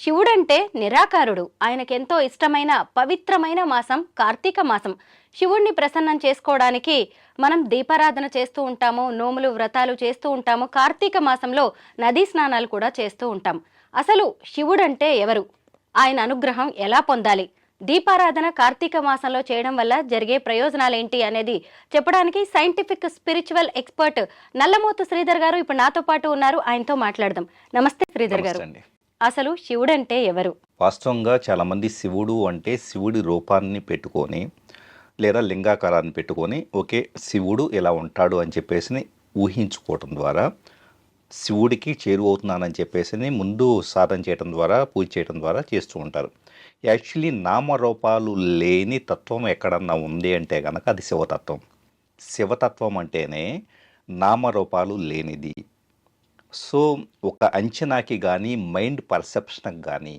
శివుడంటే నిరాకారుడు. ఆయనకెంతో ఇష్టమైన పవిత్రమైన మాసం కార్తీక మాసం. శివుణ్ణి ప్రసన్నం చేసుకోవడానికి మనం దీపారాధన చేస్తూ ఉంటాము నోములు వ్రతాలు చేస్తూ ఉంటాము కార్తీక మాసంలో నదీ స్నానాలు కూడా చేస్తూ ఉంటాం. అసలు శివుడంటే ఎవరు? ఆయన అనుగ్రహం ఎలా పొందాలి? దీపారాధన కార్తీక మాసంలో చేయడం వల్ల జరిగే ప్రయోజనాలేంటి అనేది చెప్పడానికి scientific spiritual expert Nallamothu Sridhar garu ఇప్పుడు నాతో పాటు ఉన్నారు. ఆయనతో మాట్లాడదాం. నమస్తే శ్రీధర్ గారు. అసలు శివుడు అసలు శివుడంటే ఎవరు? వాస్తవంగా చాలామంది శివుడు అంటే శివుడి రూపాన్ని పెట్టుకొని లేదా లింగాకారాన్ని పెట్టుకొని ఓకే శివుడు ఇలా ఉంటాడు అని చెప్పేసి ఊహించుకోవటం ద్వారా శివుడికి చేరువవుతున్నానని చెప్పేసి ముందు సాధన చేయడం ద్వారా పూజ చేయడం ద్వారా చేస్తూ ఉంటారు. యాక్చువల్లీ నామరూపాలు లేని తత్వం ఎక్కడన్నా ఉంది అంటే కనుక అది శివతత్వం. శివతత్వం అంటేనే నామరూపాలు లేనిది. సో ఒక అంచనాకి కానీ మైండ్ పర్సెప్షన్కి కానీ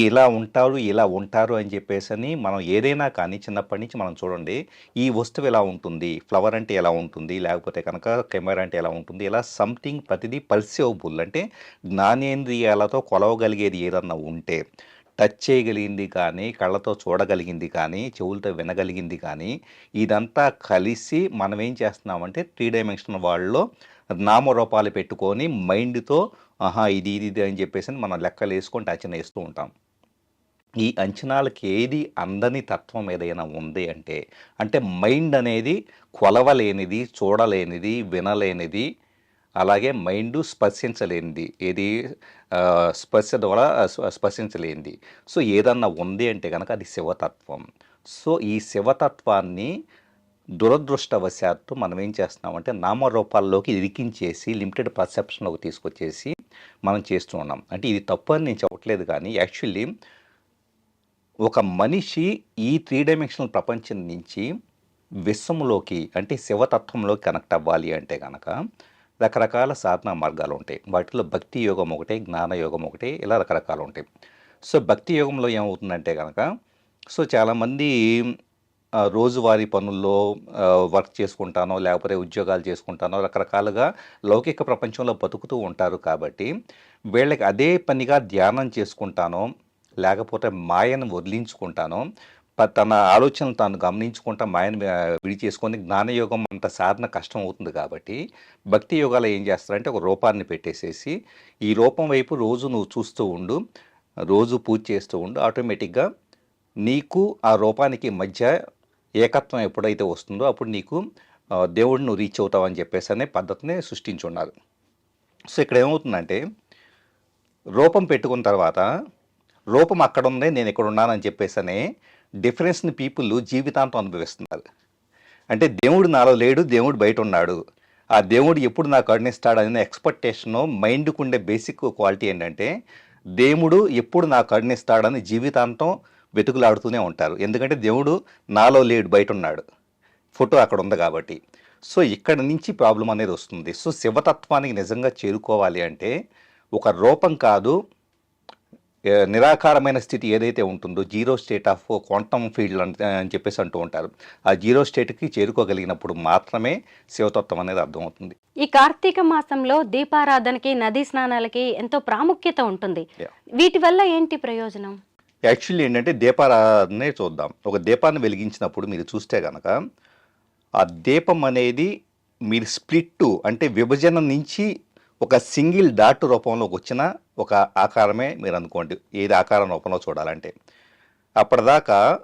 ఇలా ఉంటారు ఇలా ఉంటారు అని చెప్పేసి అని మనం ఏదైనా కానీ చిన్నప్పటి నుంచి మనం చూడండి ఈ వస్తువు ఎలా ఉంటుంది ఫ్లవర్ అంటే ఎలా ఉంటుంది లేకపోతే కనుక కెమెరా అంటే ఎలా ఉంటుంది ఇలా సంథింగ్ ప్రతిదీ పర్సివబుల్ అంటే జ్ఞానేంద్రియాలతో కొలవగలిగేది ఏదన్నా ఉంటే టచ్ చేయగలిగింది కానీ కళ్ళతో చూడగలిగింది కానీ చెవులతో వినగలిగింది కానీ ఇదంతా కలిసి మనం ఏం చేస్తున్నామంటే త్రీ డైమెన్షన్ వాళ్ళలో నామరూపాలు పెట్టుకొని మైండ్తో ఆహా ఇది ఇది ఇది అని చెప్పేసి మనం లెక్కలు వేసుకొని అంచనా వేస్తూ ఉంటాం. ఈ అంచనాలకి ఏది అందని తత్వం ఏదైనా ఉంది అంటే అంటే మైండ్ అనేది కొలవలేనిది చూడలేనిది వినలేనిది అలాగే మైండ్ స్పర్శించలేనిది. ఏది స్పర్శ ద్వారా స్పర్శించలేనిది. సో ఏదన్నా ఉంది అంటే కనుక అది శివతత్వం. సో ఈ శివతత్వాన్ని దురదృష్టవశాత్తు మనం ఏం చేస్తున్నామంటే నామరూపాల్లోకి ఇరికించేసి లిమిటెడ్ పర్సెప్షన్లోకి తీసుకొచ్చేసి మనం చేస్తూ ఉన్నాం. అంటే ఇది తప్పు అని నేను చెప్పట్లేదు కానీ యాక్చువల్లీ ఒక మనిషి ఈ త్రీ డైమెన్షనల్ ప్రపంచం నుంచి విశ్వంలోకి అంటే శివతత్వంలోకి కనెక్ట్ అవ్వాలి అంటే కనుక రకరకాల సాధనా మార్గాలు ఉంటాయి. వాటిలో భక్తి యోగం ఒకటే జ్ఞాన యోగం ఒకటే ఇలా రకరకాలు ఉంటాయి. సో భక్తి యోగంలో ఏమవుతుందంటే కనుక సో చాలామంది రోజువారి రోజువారీ పనుల్లో వర్క్ చేసుకుంటానో లేకపోతే ఉద్యోగాలు చేసుకుంటానో రకరకాలుగా లౌకిక ప్రపంచంలో బతుకుతూ ఉంటారు కాబట్టి వీళ్ళకి అదే పనిగా ధ్యానం చేసుకుంటానో లేకపోతే మాయను వదిలించుకుంటానో తన ఆలోచనలు తాను గమనించుకుంటా మాయను విడిచేసుకొని జ్ఞానయోగం అంత సాధన కష్టం అవుతుంది కాబట్టి భక్తి యోగాలు ఏం చేస్తారంటే ఒక రూపాన్ని పెట్టేసేసి ఈ రూపం వైపు రోజు నువ్వు చూస్తూ ఉండు రోజు పూజ చేస్తూ ఉండు ఆటోమేటిక్గా నీకు ఆ రూపానికి మధ్య ఏకత్వం ఎప్పుడైతే వస్తుందో అప్పుడు నీకు దేవుడిని నువ్వు రీచ్ అవుతావు అని చెప్పేసి అనే పద్ధతిని సృష్టించున్నారు. సో ఇక్కడ ఏమవుతుందంటే రూపం పెట్టుకున్న తర్వాత రూపం అక్కడ ఉంది నేను ఇక్కడ ఉన్నానని చెప్పేసనే డిఫరెన్స్ని పీపుల్ జీవితాంతం అనుభవిస్తున్నారు. అంటే దేవుడు నాలో లేడు దేవుడు బయట ఉన్నాడు ఆ దేవుడు ఎప్పుడు నాకు కరుణిస్తాడు అనే ఎక్స్పెక్టేషన్ మైండ్కు ఉండే బేసిక్ క్వాలిటీ ఏంటంటే దేవుడు ఎప్పుడు నాకు కరుణిస్తాడని జీవితాంతం వెతుకులాడుతూనే ఉంటారు. ఎందుకంటే దేవుడు నాలో లేడు బయట ఉన్నాడు ఫోటో అక్కడ ఉంది కాబట్టి. సో ఇక్కడ నుంచి ప్రాబ్లం అనేది వస్తుంది. సో శివతత్వానికి నిజంగా చేరుకోవాలి అంటే ఒక రూపం కాదు నిరాకారమైన స్థితి ఏదైతే ఉంటుందో zero state of quantum field అని చెప్పేసి అంటూ ఉంటారు. ఆ జీరో స్టేట్కి చేరుకోగలిగినప్పుడు మాత్రమే శివతత్వం అనేది అర్థమవుతుంది. ఈ కార్తీక మాసంలో దీపారాధనకి నదీ స్నానాలకి ఎంతో ప్రాముఖ్యత ఉంటుంది. వీటి వల్ల ఏంటి ప్రయోజనం? యాక్చువల్లీ ఏంటంటే దీపారాధనే చూద్దాం. ఒక దీపాన్ని వెలిగించినప్పుడు మీరు చూస్తే కనుక ఆ దీపం అనేది మీరు స్ప్లిట్ అంటే విభజన నుంచి ఒక సింగిల్ డాట్ రూపంలోకి వచ్చిన ఒక ఆకారమే మీరు అనుకోండి. ఏది ఆకారం రూపంలో చూడాలంటే. అప్పటిదాకా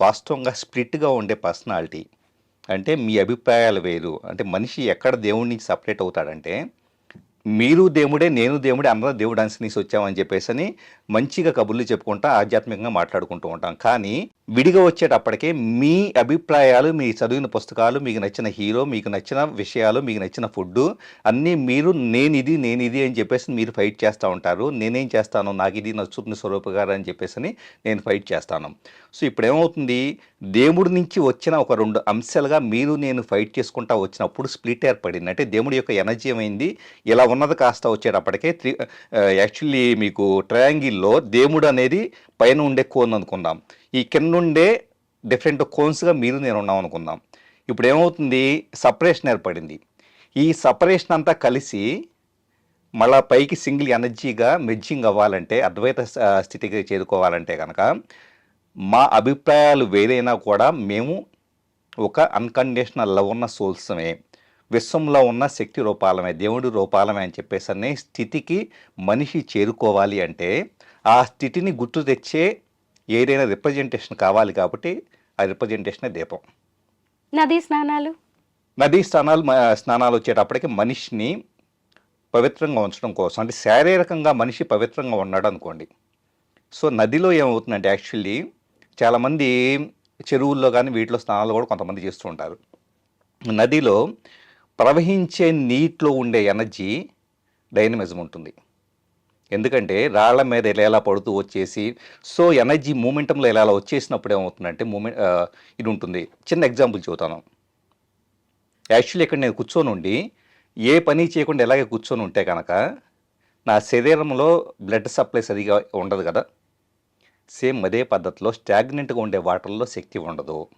వాస్తవంగా స్ప్లిట్గా ఉండే పర్సనాలిటీ అంటే మీ అభిప్రాయాలు వేరు. అంటే మనిషి ఎక్కడ దేవుడి నుంచి సపరేట్ అవుతాడంటే మీరు దేవుడే నేను దేవుడే అందరూ దేవుడు అనుసరించి వచ్చామని చెప్పేసి అని మంచిగా కబుర్లు చెప్పుకుంటా ఆధ్యాత్మికంగా మాట్లాడుకుంటూ ఉంటాం. కానీ విడిగా వచ్చేటప్పటికే మీ అభిప్రాయాలు మీ చదివిన పుస్తకాలు మీకు నచ్చిన హీరో మీకు నచ్చిన విషయాలు మీకు నచ్చిన ఫుడ్ అన్నీ మీరు నేను ఇది నేను ఇది అని చెప్పేసి మీరు ఫైట్ చేస్తూ ఉంటారు. నేనేం చేస్తాను? నాకు ఇది నచ్చుతుంది స్వరూప గారు అని చెప్పేసి అని నేను ఫైట్ చేస్తాను. సో ఇప్పుడు ఏమవుతుంది దేవుడి నుంచి వచ్చిన ఒక రెండు అంశాలుగా మీరు నేను ఫైట్ చేసుకుంటా వచ్చినప్పుడు స్ప్లిట్ ఏర్పడింది. అంటే దేవుడి యొక్క ఎనర్జీ ఏమైంది? ఇలా ఉన్నది కాస్త వచ్చేటప్పటికే త్రి యాక్చువల్లీ మీకు ట్రయాంగిల్లో దేవుడు అనేది పైన ఉండే కోన్ అనుకుందాం. ఈ కింద ఉండే డిఫరెంట్ కోన్స్గా మీరు నేను ఉన్నాం అనుకుందాం. ఇప్పుడు ఏమవుతుంది? సపరేషన్ ఏర్పడింది. ఈ సపరేషన్ అంతా కలిసి మళ్ళా పైకి సింగిల్ ఎనర్జీగా మెర్జింగ్ అవ్వాలంటే అద్వైత స్థితికి చేరుకోవాలంటే కనుక మా అభిప్రాయాలు వేరైనా కూడా మేము ఒక అన్కండిషనల్ లవ్ ఉన్న సోల్సమే. విశ్వంలో ఉన్న శక్తి రూపాలమే దేవుడి రూపాలమే అని చెప్పేసి అనే స్థితికి మనిషి చేరుకోవాలి అంటే ఆ స్థితిని గుర్తు తెచ్చే ఏదైనా రిప్రజెంటేషన్ కావాలి కాబట్టి ఆ రిప్రజెంటేషనే దీపం. నదీ స్నానాలు? నదీ స్నానాలు స్నానాలు వచ్చేటప్పటికి మనిషిని పవిత్రంగా ఉంచడం కోసం అంటే శారీరకంగా మనిషి పవిత్రంగా ఉన్నాడు అనుకోండి. సో నదిలో ఏమవుతుందంటే యాక్చువల్లీ చాలామంది చెరువుల్లో కానీ వీటిలో స్నానాలు కూడా కొంతమంది చేస్తూ ఉంటారు. నదిలో ప్రవహించే నీటిలో ఉండే ఎనర్జీ డైనమిజం ఉంటుంది. ఎందుకంటే రాళ్ళ మీద ఇలా ఎలా పడుతూ వచ్చేసి సో ఎనర్జీ మూమెంటంలో ఇలా అలా వచ్చేసినప్పుడు ఏమవుతుందంటే మూమెంట్ ఇది ఉంటుంది. చిన్న ఎగ్జాంపుల్ చెబుతాను. యాక్చువల్లీ ఇక్కడ నేను కూర్చొని ఉండి ఏ పని చేయకుండా ఎలాగే కూర్చొని ఉంటే కనుక నా శరీరంలో బ్లడ్ సప్లై సరిగా ఉండదు కదా. సేమ్ అదే పద్ధతిలో స్టాగ్నెంట్గా ఉండే వాటర్లో శక్తి ఉండదు.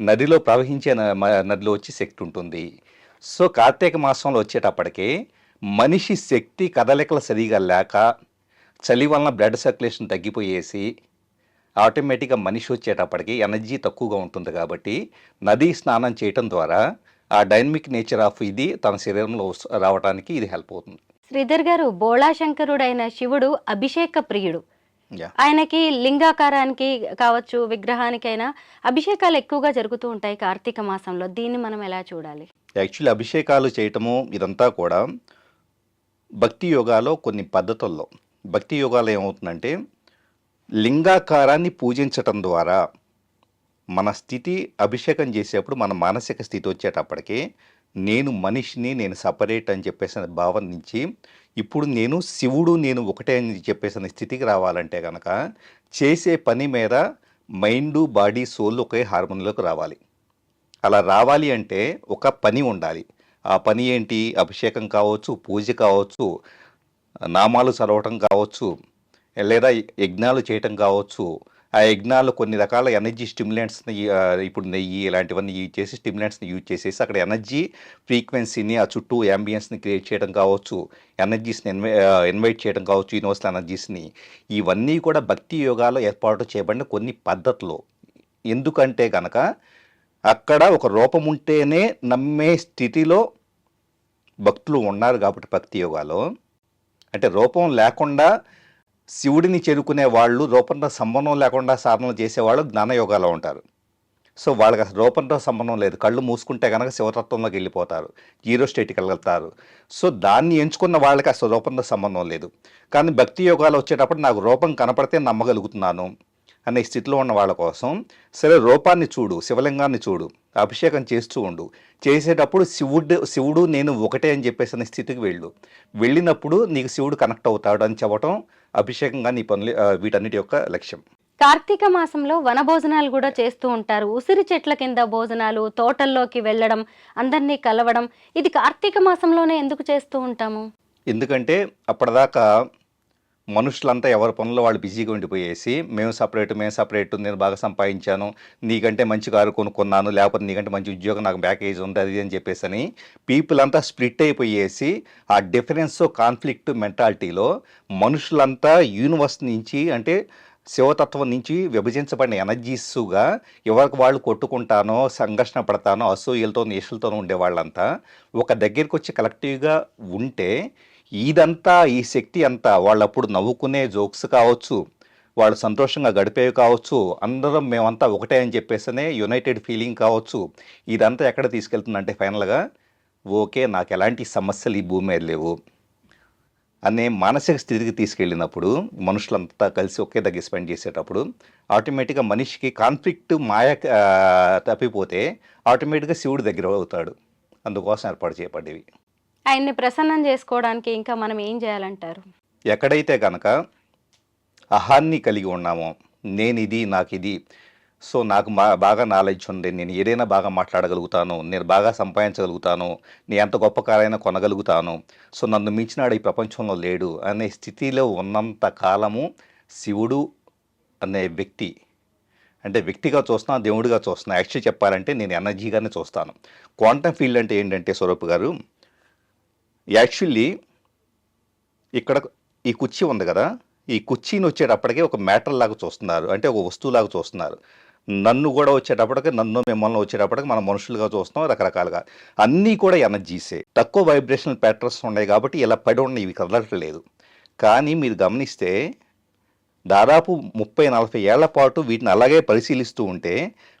నదిలో ప్రవహించే న- నదిలో వచ్చి శక్తి ఉంటుంది. సో కార్తీక మాసంలో వచ్చేటప్పటికి మనిషి శక్తి కదలికలు సరిగా లేక చలి వలన బ్లడ్ సర్క్యులేషన్ తగ్గిపోయేసి ఆటోమేటిక్గా మనిషి వచ్చేటప్పటికి ఎనర్జీ తక్కువగా ఉంటుంది కాబట్టి నదీ స్నానం చేయటం ద్వారా ఆ డైనమిక్ నేచర్ ఆఫ్ ఇది తన శరీరంలో రావడానికి ఇది హెల్ప్ అవుతుంది. శ్రీధర్ గారు బోళాశంకరుడైన శివుడు అభిషేక ప్రియుడు. ఆయనకి లింగాకారానికి కావచ్చు విగ్రహానికైనా అభిషేకాలు ఎక్కువగా జరుగుతూ ఉంటాయి కార్తీక మాసంలో. దీన్ని మనం ఎలా చూడాలి? యాక్చువల్లీ అభిషేకాలు చేయటము ఇదంతా కూడా భక్తి యోగాలో కొన్ని పద్ధతుల్లో. భక్తి యోగాలో ఏమవుతుందంటే లింగాకారాన్ని పూజించటం ద్వారా మన స్థితి అభిషేకం చేసేప్పుడు మన మానసిక స్థితి వచ్చేటప్పటికి నేను మనిషిని నేను సపరేట్ అని చెప్పేసిన భావన నుంచి ఇప్పుడు నేను శివుడు నేను ఒకటే అని చెప్పేసిన స్థితికి రావాలంటే కనుక చేసే పని మీద మైండ్ బాడీ సోల్ ఒకే హార్మోన్లోకి రావాలి. అలా రావాలి అంటే ఒక పని ఉండాలి. ఆ పని ఏంటి? అభిషేకం కావచ్చు పూజ కావచ్చు నామాలు చదవటం కావచ్చు లేదా యజ్ఞాలు చేయటం కావచ్చు ఆ యజ్ఞాలు కొన్ని రకాల ఎనర్జీ స్టిమ్యులెంట్స్ని ఇప్పుడు నెయ్యి ఇలాంటివన్నీ యూజ్ చేసి స్టిమ్యులెంట్స్ని యూజ్ చేసేసి అక్కడ ఎనర్జీ ఫ్రీక్వెన్సీని ఆ చుట్టూ యాంబియన్స్ని క్రియేట్ చేయడం కావచ్చు ఎనర్జీస్ని ఇన్వై ఇన్వైట్ చేయడం కావచ్చు యూనివర్సల్ ఎనర్జీస్ని. ఇవన్నీ కూడా భక్తి యోగాలో ఏర్పాటు చేయబడిన కొన్ని పద్ధతులు. ఎందుకంటే కనుక అక్కడ ఒక రూపం ఉంటేనే నమ్మే స్థితిలో భక్తులు ఉన్నారు కాబట్టి భక్తి యోగాలో. అంటే రూపం లేకుండా శివుడిని చేరుకునే వాళ్ళు రూపంతో సంబంధం లేకుండా సాధనలు చేసేవాళ్ళు జ్ఞానయోగాలో ఉంటారు. సో వాళ్ళకి అసలు రూపంతో సంబంధం లేదు. కళ్ళు మూసుకుంటే కనుక శివతత్వంలోకి వెళ్ళిపోతారు. జీరో స్టేట్కి వెళ్తారు. సో దాన్ని ఎంచుకున్న వాళ్ళకి అసలు రూపంతో సంబంధం లేదు. కానీ భక్తి యోగాలు వచ్చేటప్పుడు నాకు రూపం కనపడితే నమ్మగలుగుతున్నాను అనే స్థితిలో ఉన్న వాళ్ళ కోసం సరే రూపాన్ని చూడు శివలింగాన్ని చూడు అభిషేకం చేస్తూ ఉండు. చేసేటప్పుడు శివుడు శివుడు నేను ఒకటే అని చెప్పేసి అనే స్థితికి వెళ్ళు. వెళ్ళినప్పుడు నీకు శివుడు కనెక్ట్ అవుతాడు అని చెప్పడం అభిషేకంగా నీ పనులు వీటన్నిటి యొక్క లక్ష్యం. కార్తీక మాసంలో వనభోజనాలు కూడా చేస్తూ ఉంటారు. ఉసిరి చెట్ల కింద భోజనాలు తోటల్లోకి వెళ్ళడం అందరినీ కలవడం ఇది కార్తీక మాసంలోనే ఎందుకు చేస్తూ ఉంటాము? ఎందుకంటే అప్పటిదాకా మనుషులంతా ఎవరి పనుల్లో వాళ్ళు బిజీగా ఉండిపోయేసి మేము సపరేట్ మేము సపరేట్ నేను బాగా సంపాదించాను నీకంటే మంచి కారు కొనుక్కున్నాను లేకపోతే నీకంటే మంచి ఉద్యోగం నాకు ప్యాకేజ్ ఉంది అది అని చెప్పేసి అని పీపుల్ అంతా స్ప్లిట్ అయిపోయేసి ఆ డిఫరెన్స్ కాన్ఫ్లిక్ట్ మెంటాలిటీలో మనుషులంతా యూనివర్స్ నుంచి అంటే శివతత్వం నుంచి విభజించబడిన ఎనర్జీస్గా ఎవరికి వాళ్ళు కొట్టుకుంటానో సంఘర్షణ పడతానో అసూయలతో ఈషలతో ఉండే వాళ్ళంతా ఒక దగ్గరికి వచ్చి కలెక్టివ్గా ఉంటే ఇదంతా ఈ శక్తి అంతా వాళ్ళు అప్పుడు నవ్వుకునే జోక్స్ కావచ్చు వాళ్ళు సంతోషంగా గడిపేవి కావచ్చు అందరం మేమంతా ఒకటే అని చెప్పేసనే యునైటెడ్ ఫీలింగ్ కావచ్చు. ఇదంతా ఎక్కడ తీసుకెళ్తుందంటే ఫైనల్గా ఓకే నాకు ఎలాంటి సమస్యలు ఈ భూమి మీద లేవు అనే మానసిక స్థితికి తీసుకెళ్ళినప్పుడు మనుషులంతా కలిసి ఒకే దగ్గర స్పెండ్ చేసేటప్పుడు ఆటోమేటిక్గా మనిషికి కాన్ఫ్లిక్ట్ మాయ తప్పిపోతే ఆటోమేటిక్గా శివుడి దగ్గర అవుతాడు. అందుకోసం ఏర్పాటు చేయబడ్డవి. ఆయన్ని ప్రసన్నం చేసుకోవడానికి ఇంకా మనం ఏం చేయాలంటారు? ఎక్కడైతే కనుక అహాన్ని కలిగి ఉన్నామో నేను ఇది నాకు ఇది సో నాకు మా బాగా నాలెడ్జ్ ఉంది నేను ఏదైనా బాగా మాట్లాడగలుగుతాను నేను బాగా సంపాదించగలుగుతాను నేను ఎంత గొప్ప కారైనా కొనగలుగుతాను సో నన్ను మించినాడు ఈ ప్రపంచంలో లేడు అనే స్థితిలో ఉన్నంత కాలము శివుడు అనే వ్యక్తి అంటే వ్యక్తిగా చూస్తున్నా దేవుడిగా చూస్తున్నా యాక్చువల్ చెప్పాలంటే నేను ఎనర్జీగానే చూస్తాను. క్వాంటమ్ ఫీల్డ్ అంటే ఏంటంటే స్వరూప్ గారు యాక్చువల్లీ ఇక్కడ ఈ కుర్చీ ఉంది కదా ఈ కుర్చీని వచ్చేటప్పటికే ఒక మ్యాటర్ లాగా చూస్తున్నారు అంటే ఒక వస్తువులాగా చూస్తున్నారు. నన్ను కూడా వచ్చేటప్పటికి నన్ను మిమ్మల్ని వచ్చేటప్పటికి మనం మనుషులుగా చూస్తాం రకరకాలుగా. అన్నీ కూడా ఎనర్జీసే. తక్కువ వైబ్రేషనల్ ప్యాటర్న్స్ ఉన్నాయి కాబట్టి ఇలా పడి ఉన్నాయి ఇవి కదలట్లేదు. కానీ మీరు గమనిస్తే దాదాపు ముప్పై నలభై ఏళ్ళ పాటు వీటిని అలాగే పరిశీలిస్తూ ఉంటే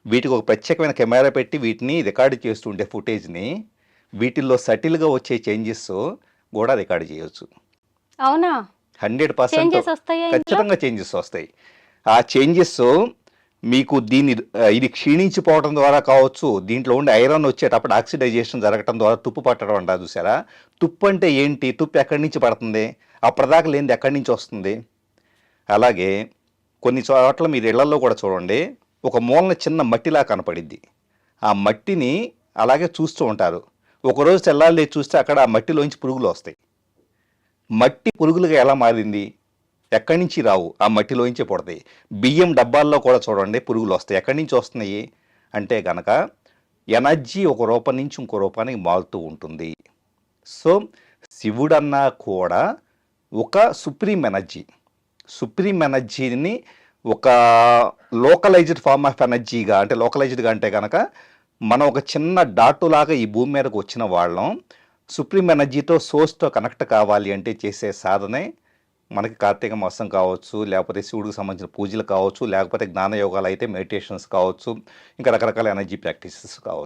వీటికి ఒక ప్రత్యేకమైన కెమెరా పెట్టి వీటిని రికార్డు చేస్తూ ఉంటే ఫుటేజ్ని వీటిల్లో సటిల్గా వచ్చే చేంజెస్ కూడా రికార్డు చేయొచ్చు. అవునా? Hundred percent? ఖచ్చితంగా చేంజెస్ వస్తాయి. ఆ చేంజెస్ మీకు దీన్ని ఇది క్షీణించిపోవడం ద్వారా కావచ్చు దీంట్లో ఉండే ఐరన్ వచ్చేటప్పుడు ఆక్సిడైజేషన్ జరగడం ద్వారా తుప్పు పట్టడం అంటారు చూసారా? తుప్పు అంటే ఏంటి? తుప్పు ఎక్కడి నుంచి పడుతుంది? అప్పటిదాకా లేనిది ఎక్కడి నుంచి వస్తుంది? అలాగే కొన్ని చోట్ల మీరు ఇళ్ళలో కూడా చూడండి ఒక మూలన చిన్న మట్టిలా కనపడిద్ది. ఆ మట్టిని అలాగే చూస్తూ ఉంటారు. ఒకరోజు తెల్లాలి చూస్తే అక్కడ ఆ మట్టిలోంచి పురుగులు వస్తాయి. మట్టి పురుగులుగా ఎలా మారింది? ఎక్కడి నుంచి రావు? ఆ మట్టిలోంచే పడతాయి. బియ్యం డబ్బాల్లో కూడా చూడండి పురుగులు వస్తాయి. ఎక్కడి నుంచి వస్తున్నాయి? అంటే కనుక ఎనర్జీ ఒక రూపం నుంచి ఇంకో రూపానికి మారుతూ ఉంటుంది. సో శివుడన్నా కూడా ఒక సుప్రీం ఎనర్జీ. సుప్రీం ఎనర్జీని ఒక లోకలైజ్డ్ ఫార్మ్ ఆఫ్ ఎనర్జీగా అంటే లోకలైజ్డ్గా అంటే కనుక మనం ఒక చిన్న డాటు లాగా ఈ భూమి మీదకు వచ్చిన వాళ్ళం. సుప్రీం ఎనర్జీతో సోర్స్తో కనెక్ట్ కావాలి అంటే చేసే సాధనే మనకి కార్తీక మాసం కావచ్చు లేకపోతే శివుడికి సంబంధించిన పూజలు కావచ్చు లేకపోతే జ్ఞాన యోగాలు అయితే మెడిటేషన్స్ కావచ్చు ఇంకా రకరకాల ఎనర్జీ ప్రాక్టీసెస్ కావచ్చు.